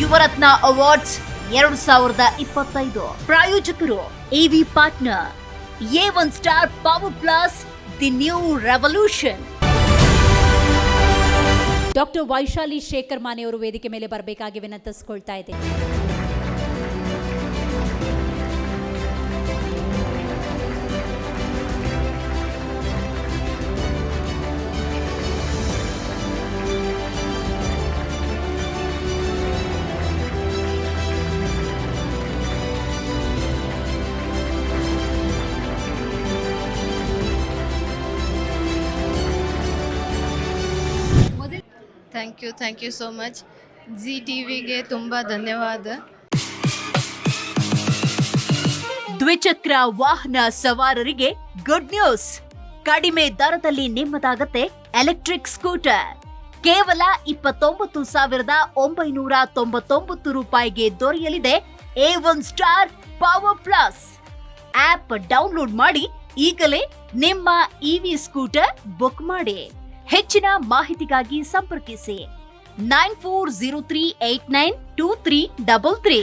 Yuvarathna awards ಎರಡು ಸಾವಿರದ ಇಪ್ಪತ್ತೈದು. ಪ್ರಾಯೋಜಕರು AV partner A one star power plus the new revolution doctor Vaishali Shekhar ಮಾನೆಯವರು ವೇದಿಕೆ ಮೇಲೆ ಬರಬೇಕಾಗಿ ವಿನಂತಿಸ್ಕೊಳ್ತಾ ಇದ್ದೀನಿ. Thank you thank you so much G T ವಿಗೆ ತುಂಬ ಧನ್ಯವಾದ. ದ್ವಿಚಕ್ರ ವಾಹನ ಸವಾರರಿಗೆ ಗುಡ್ ನ್ಯೂಸ್ ಕಡಿಮೆ ದರದಲ್ಲಿ ನಿಮ್ಮದಾಗತ್ತೆ ಎಲೆಕ್ಟ್ರಿಕ್ ಸ್ಕೂಟರ್ ಕೇವಲ ಇಪ್ಪತ್ತೊಂಬತ್ತು ಸಾವಿರದ ಒಂಬೈನೂರ ತೊಂಬತ್ತೊಂಬತ್ತು ರೂಪಾಯಿಗೆ ದೊರೆಯಲಿದೆ A one star power plus app download ಮಾಡಿ ಈಗಲೇ ನಿಮ್ಮ ಇವಿ ಸ್ಕೂಟರ್ ಬುಕ್ ಮಾಡಿ. ಹೆಚ್ಚಿನ ಮಾಹಿತಿಗಾಗಿ ಸಂಪರ್ಕಿಸಿ nine four zero three eight nine two three double three